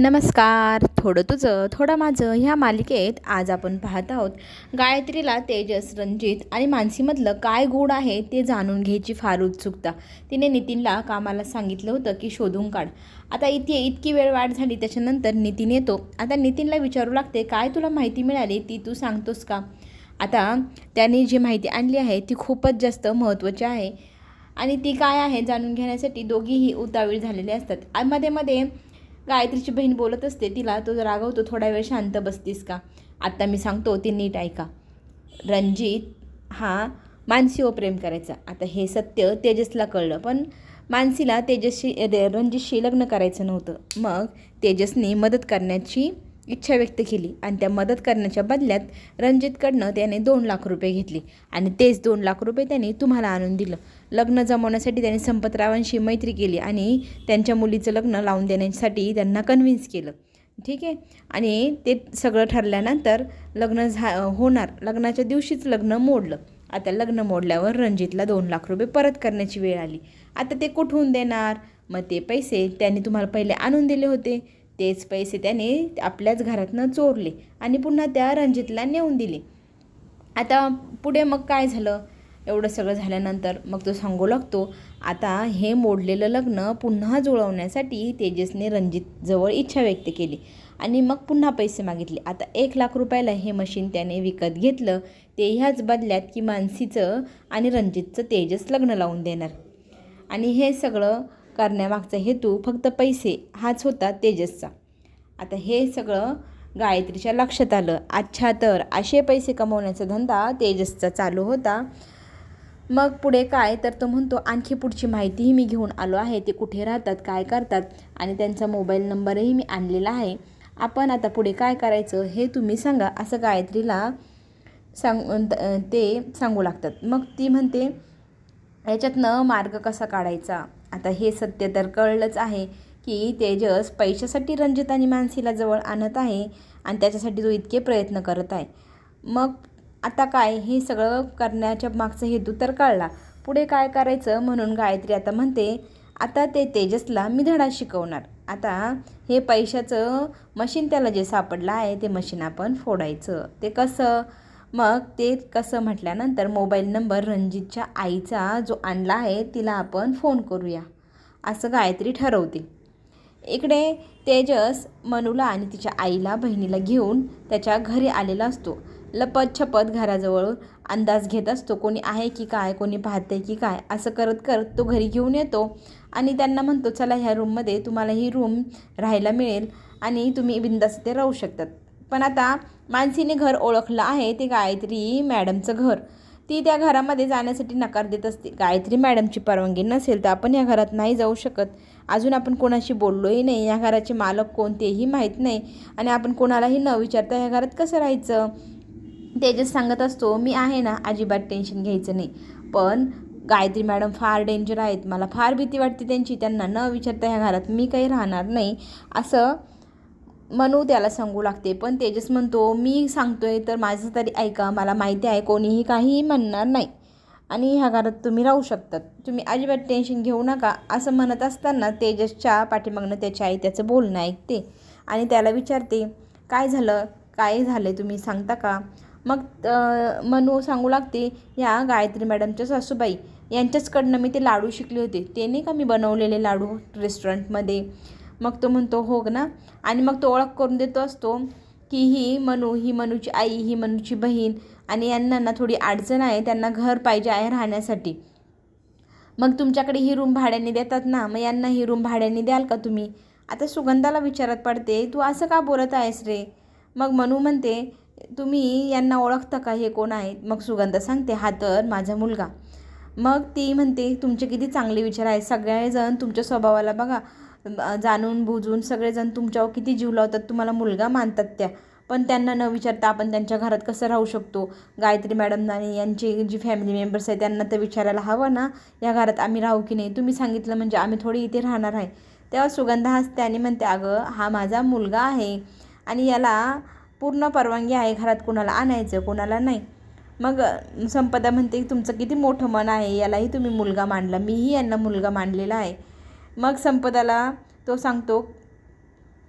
नमस्कार. थोडं तुझं थोडं माझं ह्या मालिकेत आज आपण पाहत आहोत गायत्रीला तेजस रणजित आणि मानसीमधलं काय गुण आहे ते जाणून घ्यायची फार उत्सुकता. तिने नितीनला कामाला सांगितलं होतं की शोधून काढ. आता इथे इतकी वेळ वाढ झाली त्याच्यानंतर नितीन येतो. आता नितीनला विचारू लागते काय तुला माहिती मिळाली? ती तू सांगतोस का? आता त्याने जी माहिती आणली आहे ती खूपच जास्त महत्त्वाची आहे. आणि ती काय आहे जाणून घेण्यासाठी दोघीही उतावीळ झालेले असतात. मध्ये मध्ये गायत्रीची बहीण बोलत असते तिला तो रागवतो थोडा वेळ शांत बसतीस का? आत्ता मी सांगतो ती नीट ऐका. रणजित हा मानसीवर प्रेम करायचा. आता हे सत्य तेजसला कळलं पण मानसीला तेजसशी रे- रणजितशी लग्न करायचं नव्हतं. मग तेजसने मदत करण्याची इच्छा व्यक्त केली आणि त्या मदत करण्याच्या बदल्यात रणजितकडनं त्याने दोन लाख रुपये घेतले आणि तेच दोन लाख रुपये त्याने तुम्हाला आणून दिलं. लग्न जमवण्यासाठी त्याने संपतरावांशी मैत्री केली आणि त्यांच्या मुलीचं लग्न लावून देण्यासाठी त्यांना कन्व्हिन्स केलं. ठीक आहे? आणि ते सगळं ठरल्यानंतर लग्न झा होणार. लग्नाच्या दिवशीच लग्न मोडलं. आता लग्न मोडल्यावर रणजितला दोन लाख रुपये परत करण्याची वेळ आली. आता ते कुठून देणार? मग ते पैसे त्यांनी तुम्हाला पहिले आणून दिले होते. तेच पैसे त्याने आपल्याच घरातनं चोरले आणि पुन्हा त्या रणजितला नेऊन दिले. आता पुढे मग काय झालं? एवढं सगळं झाल्यानंतर मग तो सांगू लागतो आता हे मोडलेलं लग्न पुन्हा जुळवण्यासाठी तेजसने रणजितजवळ इच्छा व्यक्त केली आणि मग पुन्हा पैसे मागितले. आता एक लाख रुपयाला हे मशीन त्याने विकत घेतलं ते ह्याच बदल्यात की मानसीचं आणि रणजितचं तेजस लग्न लावून देणार. आणि हे सगळं करण्यामागचा हेतू फक्त पैसे हाच होता तेजसचा. आता हे सगळं गायत्रीच्या लक्षात आलं. अच्छा तर असे पैसे कमवण्याचा धंदा तेजसचा चालू होता. मग पुढे काय? तर तो म्हणतो आणखी पुढची माहितीही मी घेऊन आलो आहे. ते कुठे राहतात? काय करतात? आणि त्यांचा मोबाईल नंबरही मी आणलेला आहे. आपण आता पुढे काय करायचं हे तुम्ही सांगा. असं गायत्रीला सांग ते सांगू लागतात. मग ती म्हणते याच्यातनं मार्ग कसा काढायचा? आता हे सत्य तर कळलंच आहे की तेजस पैशासाठी रणजित आणि मानसीला जवळ आणत आहे आणि त्याच्यासाठी तो इतके प्रयत्न करत आहे. मग आता काय? हे सगळं करण्याच्या मागचं हेतू तर कळला. पुढे काय करायचं म्हणून गायत्री आता म्हणते आता ते तेजसला मी धडा शिकवणार. आता हे पैशाचं मशीन त्याला जे सापडलं आहे ते मशीन आपण फोडायचं. ते कसं? मग ते कसं म्हटल्यानंतर मोबाईल नंबर रणजितच्या आईचा जो आणला आहे तिला आपण फोन करूया असं गायत्री ठरवते. इकडे तेजस मनूला आणि तिच्या आईला बहिणीला घेऊन त्याच्या घरी आलेला असतो. लपत छपत घराजवळ अंदाज घेत असतो कोणी आहे की काय? कोणी पाहते की काय? असं करत करत तो घरी घेऊन येतो आणि त्यांना म्हणतो चला ह्या रूममध्ये तुम्हाला ही रूम राहायला मिळेल आणि तुम्ही बिंदास ते राहू शकतात. पण आता मानसीने घर ओळखलं आहे ते गायत्री मॅडमचं घर. ती त्या घरामध्ये जाण्यासाठी नकार देत असते. गायत्री मॅडमची परवानगी नसेल तर आपण या घरात नाही जाऊ शकत. अजून आपण कोणाशी बोललोही नाही. या घराचे मालक कोणतेही माहीत नाही. आणि आपण कोणालाही न विचारता या घरात कसं राहायचं? तेजस सांगत असतो मी आहे ना अजिबात टेन्शन घ्यायचं नाही. पण गायत्री मॅडम फार डेंजर आहेत. मला फार भीती वाटते त्यांची. त्यांना न विचारता ह्या घरात मी काही राहणार नाही. असं मनू त्याला सांगू लागते. पण तेजस म्हणतो मी सांगतोय तर माझं तरी ऐका. मला माहिती आहे कोणीही काहीही म्हणणार नाही. आणि ह्या घरात तुम्ही राहू शकतात. तुम्ही अजिबात टेन्शन घेऊ नका. असं म्हणत असताना तेजसच्या पाठीमागनं त्याची आई त्याचं बोलणं ऐकते आणि त्याला विचारते काय झालं? काय झालं तुम्ही सांगता का? मग मनू सांगू लागते या गायत्री मॅडमच्या सासूबाई यांच्याचकडनं मी ते लाडू शिकले होते. ते नाही का मी बनवलेले लाडू रेस्टॉरंटमध्ये मग तो म्हणतो हो ना. आणि मग तो ओळख करून देतो असतो की ही मनू ही मनूची आई ही मनूची बहीण आणि यांना ना थोडी अडचण आहे त्यांना घर पाहिजे आहे राहण्यासाठी. मग तुमच्याकडे ही रूम भाड्याने देतात ना मग यांना ही रूम भाड्याने द्याल का तुम्ही? आता सुगंधाला विचारत पडते तू असं का बोलत आहेस रे? मग मनू म्हणते तुम्ही यांना ओळखता का? हे कोण आहेत? मग सुगंधा सांगते हा तर माझा मुलगा. मग ती म्हणते तुमचे किती चांगले विचार आहेत. सगळेजण तुमच्या स्वभावाला बघा. जाणून बुजून सगळेजण तुमच्यावर किती जीव लावतात. तुम्हाला मुलगा मानतात त्या. पण त्यांना न विचारता आपण त्यांच्या घरात कसं राहू शकतो? गायत्री मॅडम आणि यांची जी फॅमिली मेंबर्स आहेत त्यांना तर विचारायला हवं ना? या घरात आम्ही राहू की नाही? तुम्ही सांगितलं म्हणजे आम्ही थोडी इथे राहणार आहे. तेव्हा सुगंधा हसते आणि म्हणते अगं हा माझा मुलगा आहे आणि याला पूर्ण परवानगी आहे घरात कोणाला आणायचं कोणाला नाही. मग संपदा म्हणते तुमचं किती मोठं मन आहे यालाही तुम्ही मुलगा मांडला. मीही यांना मुलगा मांडलेला आहे. मग संपदाला तो सांगतो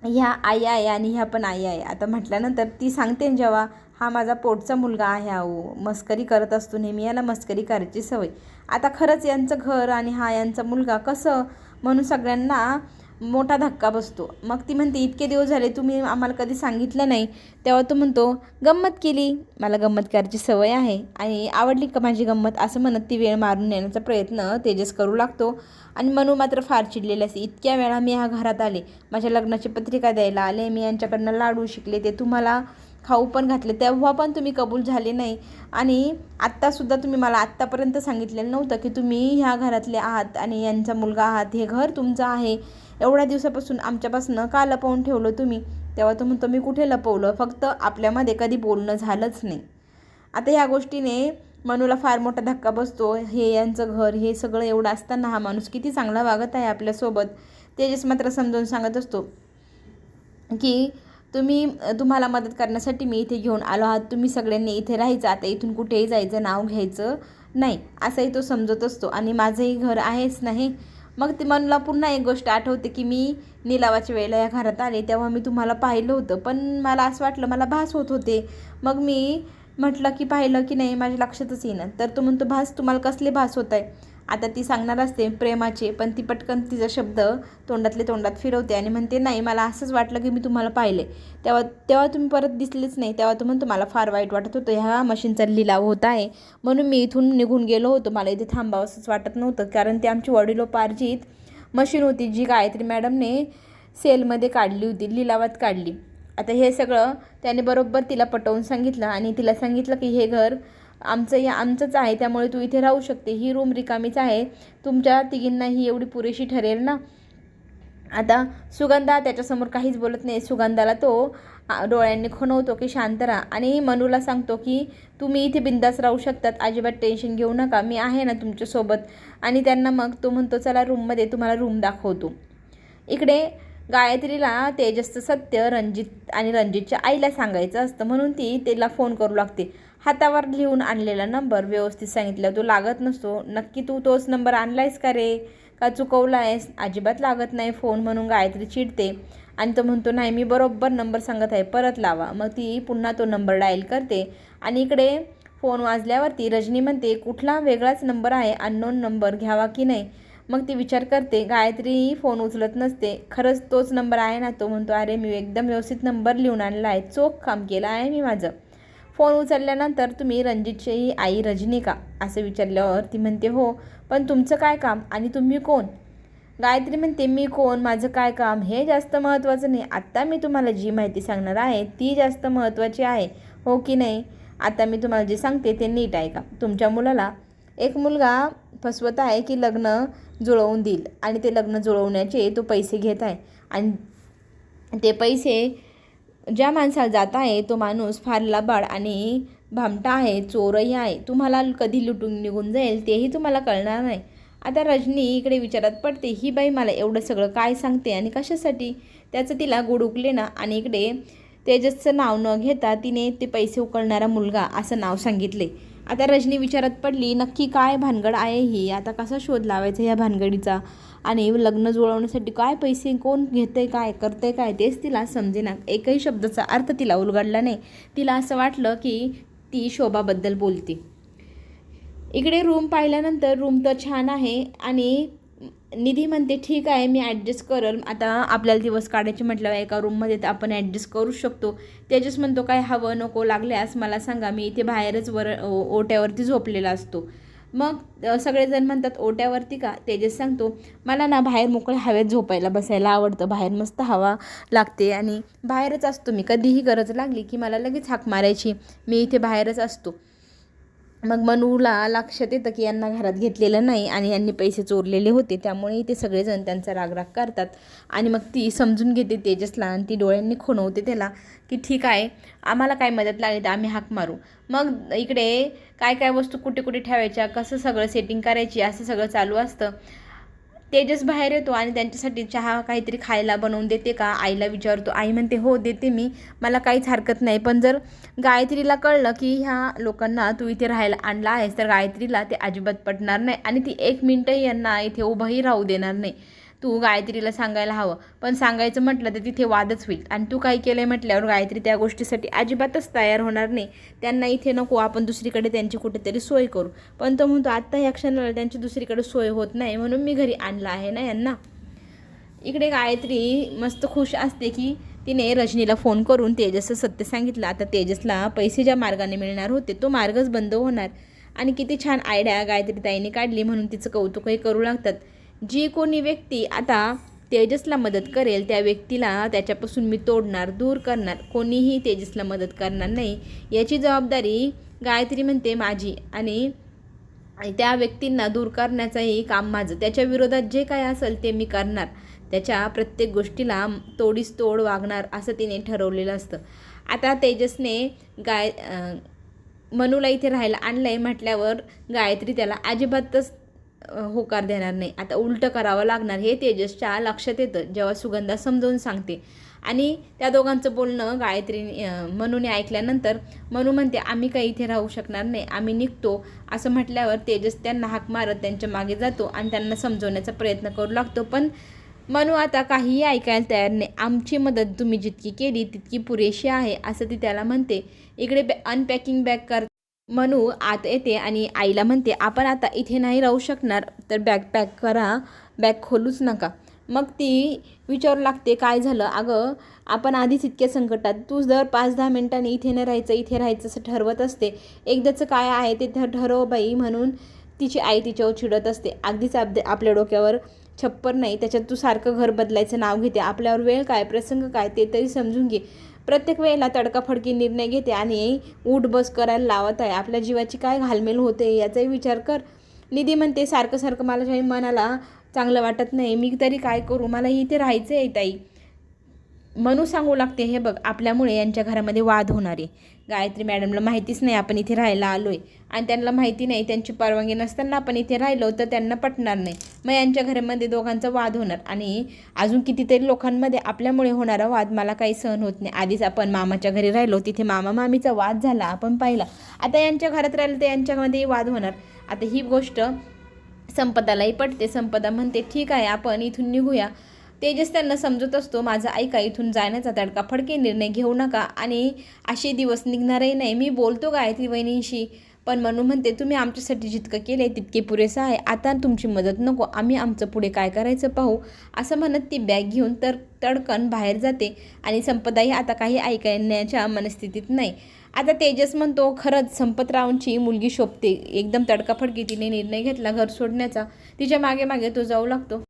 ह्या आई आहे आणि ह्या पण आई आहे. आता म्हटल्यानंतर ती सांगते जेव्हा हा माझा पोटचा मुलगा आहे अहो. मस्करी करत असतो नेहमी याला मस्करी करायची सवय. आता खरंच यांचं घर आणि हा यांचा मुलगा कसं? म्हणून सगळ्यांना मोठा धक्का बसतो. मग ती म्हणते इतके दिवस झाले तुम्ही आम्हाला कधी सांगितलं नाही. तेव्हा तो म्हणतो गंमत केली. मला गंमत करायची सवय आहे. आणि आवडली का माझी गंमत? असं म्हणत ती वेळ मारून नेण्याचा प्रयत्न तेजस करू लागतो. आणि मनू मात्र फार चिडलेले असते. इतक्या वेळा मी ह्या घरात आले. माझ्या लग्नाची पत्रिका द्यायला आले. मी यांच्याकडनं लाडू शिकले. ते तुम्हाला खाऊ पण घातले तेव्हा पण तुम्ही कबूल झाले नाही. आणि आत्तासुद्धा तुम्ही मला आत्तापर्यंत सांगितलेलं नव्हतं की तुम्ही ह्या घरातले आहात आणि यांचा मुलगा आहात हे घर तुमचं आहे. एवढ्या दिवसापासून आमच्यापासून का लपवून ठेवलं तुम्ही? तेव्हा तो म्हणतो मी कुठे लपवलं? फक्त आपल्यामध्ये कधी बोलणं झालंच नाही. आता ह्या गोष्टीने मनूला फार मोठा धक्का बसतो. हे यांचं घर हे सगळं एवढं असताना हा माणूस किती चांगला वागत आहे आपल्यासोबत? तेजस मात्र समजावून सांगत असतो की तुम्ही तुम्हाला मदत करण्यासाठी मी इथे घेऊन आलो आहात. तुम्ही सगळ्यांनी इथे राहायचं. आता इथून कुठेही जायचं नाव घ्यायचं नाही. असंही तो समजत असतो. आणि माझंही घर आहेच नाही. मग ते मनला पुन्हा एक गोष्ट आठवते की मी निलावाच्या वेळेला या घरात आले. तेव्हा मी तुम्हाला पाहिलं होतं. पण मला असं वाटलं मला भास होत होते. मग मी म्हटलं की पाहिलं की नाही माझ्या लक्षातच येईना. तर तो म्हणतो भास तुम्हाला कसले भास होत आहे आता ती सांगणार असते प्रेमाचे. पण ती पटकन तिचा शब्द तोंडातले तोंडात फिरवते आणि म्हणते नाही मला असंच वाटलं की मी तुम्हाला पाहिले. तेव्हा तेव्हा तुम्ही परत दिसलेच नाही तेव्हा तुम्ही म्हणतो मला फार वाईट वाटत होतं ह्या मशीनचा लिलाव होत आहे. म्हणून मी इथून निघून गेलो होतो. मला इथे थांबावंसंच वाटत नव्हतं कारण ती आमची वडिलोपार्जित मशीन होती जी गायत्री मॅडमने सेलमध्ये काढली होती लिलावात काढली. आता हे सगळं त्याने बरोबर तिला पटवून सांगितलं आणि तिला सांगितलं की हे घर आमचं या आमचंच आहे त्यामुळे तू इथे राहू शकते. ही रूम रिकामीच आहे. तुमच्या तिघींना ही एवढी पुरेशी ठरेल ना? आता सुगंधा त्याच्यासमोर काहीच बोलत नाही. सुगंधाला तो डोळ्यांनी खुणवतो की शांत राहा. आणि मनूला सांगतो की तुम्ही इथे बिंदास राहू शकतात. अजिबात टेन्शन घेऊ नका. मी आहे ना तुमच्यासोबत. आणि त्यांना मग तो म्हणतो चला रूममध्ये तुम्हाला रूम दाखवतो. इकडे गायत्रीला तेजसचं सत्य रणजित आणि रणजितच्या आईला सांगायचं असतं. म्हणून ती तिला फोन करू लागते. हातावर लिहून आणलेला नंबर व्यवस्थित सांगितलं. तो लागत नसतो. नक्की तू तोच नंबर आणलायस का रे? का चुकवला आहेस अजिबात लागत नाही. फोन म्हणून गायत्री चिडते. आणि तो म्हणतो नाही मी बरोबर नंबर सांगत आहे. परत लावा. मग ती पुन्हा तो नंबर डायल करते. आणि इकडे फोन वाजल्यावरती रजनी म्हणते कुठला वेगळाच नंबर आहे? अननोन नंबर घ्यावा की नाही? मग ती विचार करते गायत्रीही फोन उचलत नसते. खरंच तोच नंबर आहे ना? तो म्हणतो अरे मी एकदम व्यवस्थित नंबर लिहून आणला आहे. चोख काम केलं आहे मी माझं. फोन उचलल्यानंतर तुम्ही रणजितची आई रजनी का असं विचारल्यावर ती म्हणते हो पण तुमचं काय काम? आणि तुम्ही कोण? गायत्री म्हणते मी कोण? माझं काय काम? हे जास्त महत्त्वाचं नाही. आत्ता मी तुम्हाला जी माहिती सांगणार आहे ती जास्त महत्त्वाची आहे. हो की नाही? आता मी तुम्हाला जे सांगते ते नीट ऐका. तुमच्या मुलाला एक मुलगा फसवत आहे की लग्न जुळवून देईल. आणि ते लग्न जुळवण्याचे तो पैसे घेत आहे. आणि ते पैसे ज्या माणसाला जात आहे तो माणूस फार लबाड आणि भामटा आहे चोरही आहे. तुम्हाला कधी लुटून निघून जाईल तेही तुम्हाला कळणार नाही. आता रजनी इकडे विचारात पडते ही बाई मला एवढं सगळं काय सांगते आणि कशासाठी? त्याचं तिला गोड उकले ना आणि इकडे तेजसचं नाव न घेता तिने ते पैसे उकळणारा मुलगा असं नाव सांगितले. आता रजनी विचारात पडली नक्की काय भानगड आहे ही? आता कसा शोध लावायचा ह्या भानगडीचा? आणि लग्न जुळवण्यासाठी काय पैसे कोण घेते काय करते काय? तेच तिला समजेना. एकही शब्दाचा अर्थ तिला उलगडला नाही. तिला असं वाटलं की ती शोभाबद्दल बोलते. इकडे रूम पाहिल्यानंतर रूम तर छान आहे आणि निधी म्हणते ठीक आहे मी ॲडजस्ट करल. आता आपल्याला दिवस काढायचे म्हटल्यावर एका रूममध्ये तर आपण ॲडजस्ट करू शकतो. तेजस म्हणतो काय हवं नको लागल्यास मला सांगा मी इथे बाहेरच वर ओट्यावरती झोपलेला असतो. मग सगळेजण म्हणतात ओट्यावरती का? तेजस सांगतो मला ना बाहेर मोकळ्या हवेत झोपायला बसायला आवडतं. बाहेर मस्त हवा लागते आणि बाहेरच असतो मी. कधीही गरज लागली की मला लगेच हाक मारायची. मी इथे बाहेरच असतो. मग मनूला लक्षात येतं की यांना घरात घेतलेलं नाही आणि यांनी पैसे चोरलेले होते. त्यामुळे ते सगळेजण त्यांचा रागराग करतात. आणि मग ती समजून घेते तेजसला आणि ती डोळ्यांनी खुणवते त्याला की ठीक आहे आम्हाला काय मदत लागली तर आम्ही हाक मारू. मग इकडे काय काय वस्तू कुठे कुठे ठेवायच्या कसं सगळं सेटिंग करायची असं सगळं चालू असतं. तेजस बाहेर येतो आणि त्यांच्यासाठी चहा काहीतरी खायला बनवून देते का? आईला विचारतो. आई म्हणते हो देते मी. मला काहीच हरकत नाही. पण जर गायत्रीला कळलं की ह्या लोकांना तू इथे राहायला आणला आहेस तर गायत्रीला ते अजिबात पटणार नाही आणि ती एक मिनटंही यांना इथे उभंही राहू देणार नाही. तू गायत्रीला सांगायला हवं. पण सांगायचं म्हटलं तर तिथे वादच होईल. आणि तू काय केलं आहे म्हटल्यावर गायत्री त्या गोष्टीसाठी अजिबातच तयार होणार नाही. त्यांना इथे नको आपण दुसरीकडे त्यांची कुठेतरी सोय करू. पण तो म्हणतो आत्ता ह्या क्षणाला त्यांची दुसरीकडे सोय होत नाही म्हणून मी घरी आणला आहे ना यांना. इकडे गायत्री मस्त खुश असते की तिने रजनीला फोन करून तेजसचं सत्य सांगितलं. आता तेजसला पैसे ज्या मार्गाने मिळणार होते तो मार्गच बंद होणार. आणि किती छान आयडिया गायत्री ताईने काढली म्हणून तिचं कौतुकही करू लागतात. जी कोणी व्यक्ती आता तेजसला मदत करेल त्या व्यक्तीला त्याच्यापासून मी तोडणार दूर करणार. कोणीही तेजसला मदत करणार नाही. याची जबाबदारी गायत्री म्हणते माझी आणि त्या व्यक्तींना दूर करण्याचंही काम माझं. त्याच्या विरोधात जे काय असेल ते मी करणार. त्याच्या प्रत्येक गोष्टीला तोडीस तोड वागणार असं तिने ठरवलेलं असतं. आता तेजसने गाय मनूला इथे राहायला आणलं आहे म्हटल्यावर गायत्री त्याला अजिबातच होकार देणार नाही. आता उलटं करावं लागणार हे तेजसच्या लक्षात येतं जेव्हा सुगंधा समजावून सांगते. आणि त्या दोघांचं बोलणं गायत्री मनूने ऐकल्यानंतर मनू म्हणते आम्ही काही इथे राहू शकणार नाही आम्ही निघतो. असं म्हटल्यावर तेजस त्यांना हाक मारत त्यांच्या मागे जातो आणि त्यांना समजवण्याचा प्रयत्न करू लागतो. पण मनू आता काहीही ऐकायला तयार नाही. आमची मदत तुम्ही जितकी केली तितकी पुरेशी आहे असं ती त्याला म्हणते. इकडे बॅ अनपॅकिंग बॅग कर मनू आत येते आणि आईला म्हणते आपण आता इथे नाही राहू शकणार तर बॅग पॅक करा बॅग खोलूच नका. मग ती विचारू लागते काय झालं? अगं आपण आधीच इतक्या संकटात तू जर पाच दहा मिनिटांनी इथे नाही राहायचं इथे राहायचं असं ठरवत असते. एकदाचं काय आहे ते ठ- ठरव बाई म्हणून तिची आई तिच्यावर चिडत असते. अगदीच आप आपल्या डोक्यावर छप्पर नाही. त्याच्यात तू सारखं घर बदलायचं नाव घेते. आपल्यावर वेळ काय प्रसंग काय ते तरी समजून घे. प्रत्येक वेळेला तडकाफडकी निर्णय घेते आणि उठ बस करायला लावत आहे. आपल्या जीवाची काय घालमेल होते याचाही विचार कर. निधी म्हणते सारखं सारखं मला मनाला चांगलं वाटत नाही. मी तरी काय करू? मला इथे राहायचं आहे ताई. मनू सांगू लागते हे बघ आपल्यामुळे यांच्या घरामध्ये वाद होणार आहे. गायत्री मॅडमला माहितीच नाही आपण इथे राहायला आलो आहे आणि त्यांना माहिती नाही त्यांची परवानगी नसताना आपण इथे राहिलो तर त्यांना पटणार नाही. मग यांच्या घरामध्ये दोघांचा वाद होणार. आणि अजून कितीतरी लोकांमध्ये आपल्यामुळे होणारा वाद मला काही सहन होत नाही. आधीच आपण मामाच्या घरी राहिलो तिथे मामा मामीचा वाद झाला आपण पाहिला. आता यांच्या घरात राहिलं तर यांच्यामध्येही वाद होणार. आता ही गोष्ट संपदालाही पटते. संपदा म्हणते ठीक आहे आपण इथून निघूया. तेजस त्यांना समजत असतो माझा ऐका इथून जाण्याचा तडका फडके निर्णय घेऊ नका आणि असे दिवस निघणारही नाही. मी बोलतो गायत्री वहिनींशी पण म्हणून म्हणते तुम्ही आमच्यासाठी जितकं केलं आहे तितके पुरेसं आहे. आता तुमची मदत नको. आम्ही आमचं पुढे काय करायचं पाहू असं म्हणत ती बॅग घेऊन तर तडकन बाहेर जाते आणि संपदाही आता काही ऐकण्याच्या मनस्थितीत नाही. आता तेजस म्हणतो खरंच संपतरावांची मुलगी शोभते. एकदम तडकाफडकी तिने निर्णय घेतला घर सोडण्याचा. तिच्यामागे मागे तो जाऊ लागतो.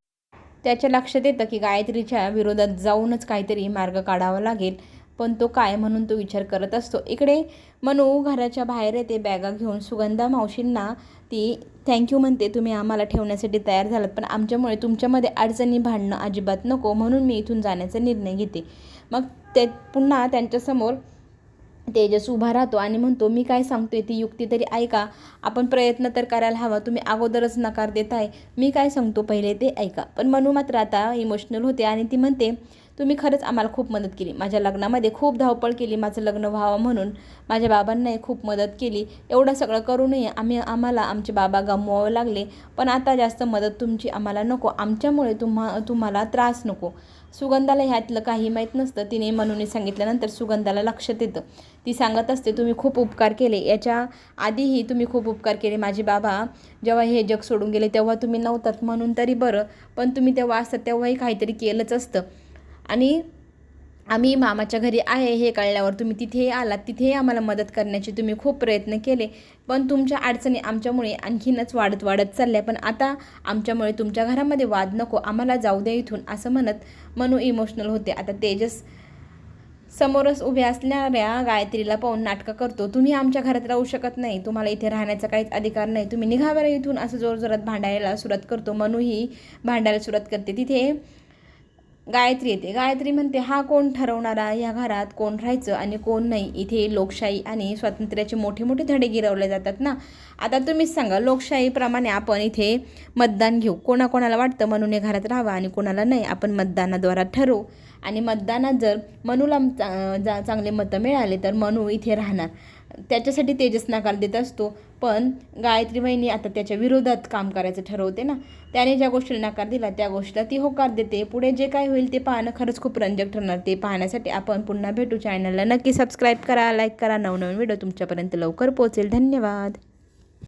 त्याच्या लक्षात येतं की गायत्रीच्या विरोधात जाऊनच काहीतरी मार्ग काढावा लागेल. पण तो काय म्हणून तो विचार करत असतो. इकडे मनू घराच्या बाहेर येते. बॅगा घेऊन सुगंधा मावशींना ती थँक्यू म्हणते. तुम्ही आम्हाला ठेवण्यासाठी तयार झालात पण आमच्यामुळे तुमच्यामध्ये अडचणी भांडणं अजिबात नको म्हणून मी इथून जाण्याचा निर्णय घेते. मग ते पुन्हा त्यांच्यासमोर तेजस उभा राहतो आणि म्हणतो मी काय सांगतोय ती युक्ती तरी ऐका. आपण प्रयत्न तर करायला हवा. तुम्ही अगोदरच नकार देताय. मी काय सांगतो पहिले ते ऐका. पण मनू मात्र आता इमोशनल होते आणि ती म्हणते तुम्ही खरंच आम्हाला खूप मदत केली. माझ्या लग्नामध्ये खूप धावपळ केली माझं लग्न व्हावं म्हणून. माझ्या बाबांनाही खूप मदत केली. एवढं सगळं करूनही आम्ही आम्हाला आमचे बाबा गमवावे लागले. पण आता जास्त मदत तुमची आम्हाला नको. आमच्यामुळे तुम्हा तुम्हाला त्रास नको. सुगंधाला ह्यातलं काही माहीत नसतं. तिने मनूने सांगितल्यानंतर सुगंधाला लक्षात येतं. ती सांगत असते तुम्ही खूप उपकार केले. याच्या आधीही तुम्ही खूप उपकार केले. माझे बाबा जेव्हा हे जग सोडून गेले तेव्हा तुम्ही नव्हतात म्हणून तरी बरं. पण तुम्ही तेव्हा असतात तेव्हाही काहीतरी केलंच असतं. आणि आम्ही मामाच्या घरी आहे हे कळल्यावर तुम्ही तिथेही आलात तिथेही आम्हाला मदत करण्याचे तुम्ही खूप प्रयत्न केले. पण तुमच्या अडचणी आमच्यामुळे आणखीनच वाढत वाढत चालल्या. पण आता आमच्यामुळे तुमच्या घरामध्ये वाद नको आम्हाला जाऊ द्या इथून असं म्हणत मनू इमोशनल होते. आता तेजस समोरच उभ्या असणाऱ्या गायत्रीला पाहून नाटकं करतो. तुम्ही आमच्या घरात राहू शकत नाही तुम्हाला इथे राहण्याचा काहीच अधिकार नाही. तुम्ही निघावर इथून असं जोरजोरात भांडायला सुरुवात करतो. मनू ही भांडायला सुरुवात करते. तिथे गायत्री येते. गायत्री म्हणते हा कोण ठरवणारा? या घरात कोण राहायचं आणि कोण नाही? इथे लोकशाही आणि स्वातंत्र्याचे मोठे मोठे धडे गिरवले जातात ना? आता तुम्हीच सांगा लोकशाहीप्रमाणे आपण इथे मतदान घेऊ. कोणाकोणाला वाटतं मनूने घरात राहावं आणि कोणाला नाही? आपण मतदानाद्वारा ठरवू. आणि मतदानात जर मनूला चा- जा- चांगले मतं मिळाले तर मनू इथे राहणार. त्याच्यासाठी तेजस नकार देत असतो. पण गायत्री वहिनी आता त्याच्या विरोधात काम करायचं ठरवते ना. त्याने ज्या गोष्टीला नकार दिला त्या गोष्टीला ती होकार देते. पुढे जे काय होईल ते पाहणं खरंच खूप रंजक ठरणार. ते पाहण्यासाठी आपण पुन्हा भेटू चॅनलला नक्की सबस्क्राईब करा लाईक करा. नवनवीन व्हिडिओ तुमच्यापर्यंत लवकर पोहोचेल. धन्यवाद.